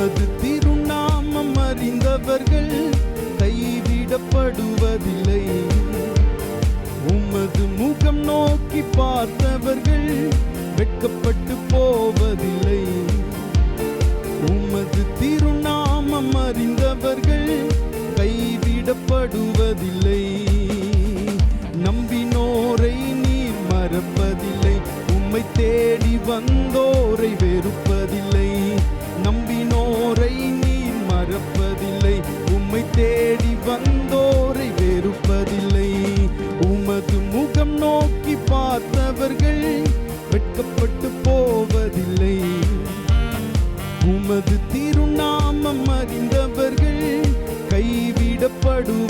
உமது திருநாமம் அறிந்தவர்கள் கைவிடப்படுவதில்லை. உமது முகம் நோக்கி பார்த்தவர்கள் வெட்கப்பட்டு போவதில்லை. உமது திருநாமம் அறிந்தவர்கள் கைவிடப்படுவதில்லை. நம்பினோரை நீ மறப்பதில்லை. உம்மை தேடி வந்தோரை வெறுப்பதில்லை. நம்பினோரை நீ மறப்பதில்லை. உம்மை தேடி வந்தோரை வெறுப்பதில்லை. உமது முகம் நோக்கி பார்த்தவர்கள் வெட்கப்பட்டு போவதில்லை. உமது திருநாமம் அறிந்தவர்கள் கைவிடப்படுவதில்லை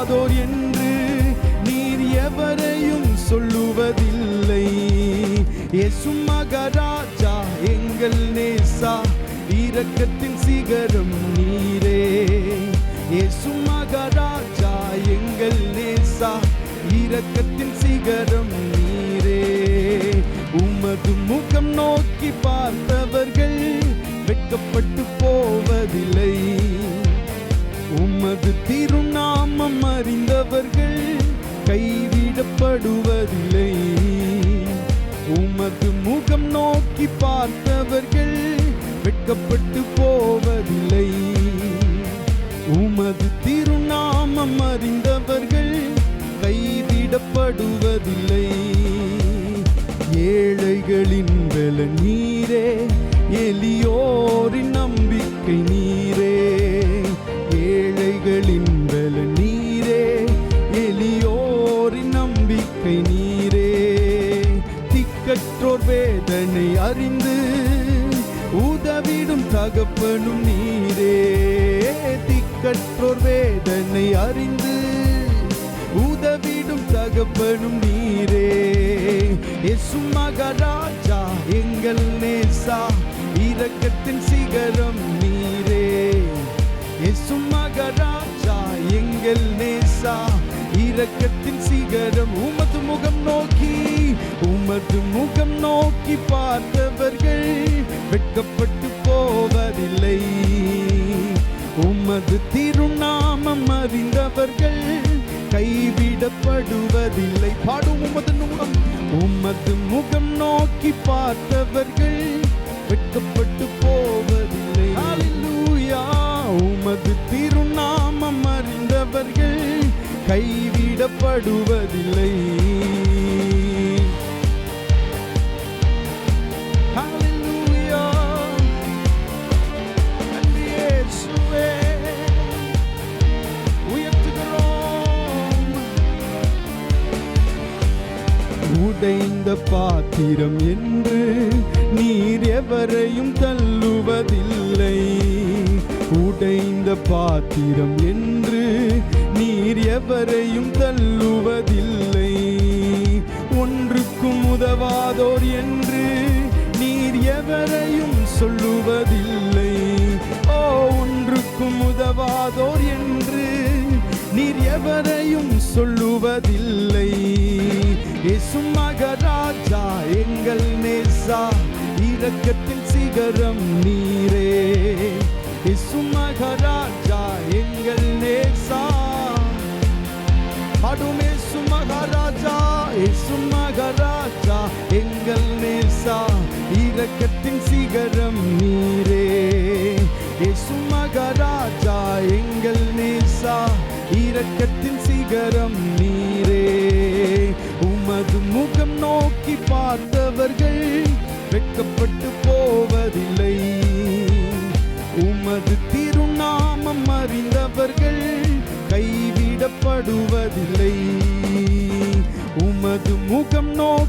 சொல்லுவதில்லை. இயேசு மகராஜா எங்கள் நேசா இரக்கத்தின் சிகரம் நீரே. இயேசு மகராஜா எங்கள் நேசா இரக்கத்தின் சிகரம் நீரே வெட்கப்பட்டு போவதில்லை. உமது திருநாமம் அறிந்தவர்கள் கைவிடப்படுவதில்லை. ஏழைகளின் பல நீரே எளியோரின் நம்பிக்கை நீ தகப்பனும் நீரே. திக்கற்றோர் வேதனை அறிந்து உதவிடும் தகப்பனும் நீரே. இயேசு மகராஜா எங்கள் நேசா இரக்கத்தின் சிகரம் நீரே. இயேசு மகராஜா எங்கள் நேசா இரக்கத்தின் சிகரம். உமது முகம் நோக்கி உமது முகம் நோக்கி பார்த்தவர்கள் வெட்கப்பட்டு கைவிடப்படுவதில்லை. பாடும் உமது நூலம் உமது முகம் நோக்கி பார்த்தவர்கள் வெட்கப்பட்டு போவதில்லை. உமது திருநாமம் அறிந்தவர்கள் கைவிடப்படுவதில்லை. பாத்திரம் என்று நீர் எவரையும் தள்ளுவதில்லை. உடைந்த பாத்திரம் என்று நீர் எவரையும் தள்ளுவதில்லை. ஒன்றுக்கும் உதவாதோர் என்று நீர் எவரையும் சொல்லுவதில்லை. ஓ ஒன்றுக்கும் உதவாதோர் என்று நீர் எவரையும் சொல்லுவதில்லை. இரக்கத்தின் சிகரம் நீரே. இயேசு எங்கள் நேசா. பாடும் இயேசு மகாராஜா எங்கள் நேசா. இரக்கத்தின் சிகரம் நீரே. இசு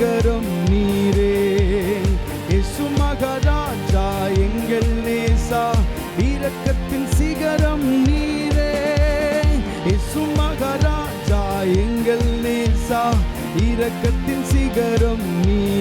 நகரம் நீரே. இசு மகராஜா எங்கள் நேசா இரக்கத்தின் சிகரம் நீரே. இசு மகராஜா எங்கள் நேசா இரக்கத்தின் சிகரம் நீரே.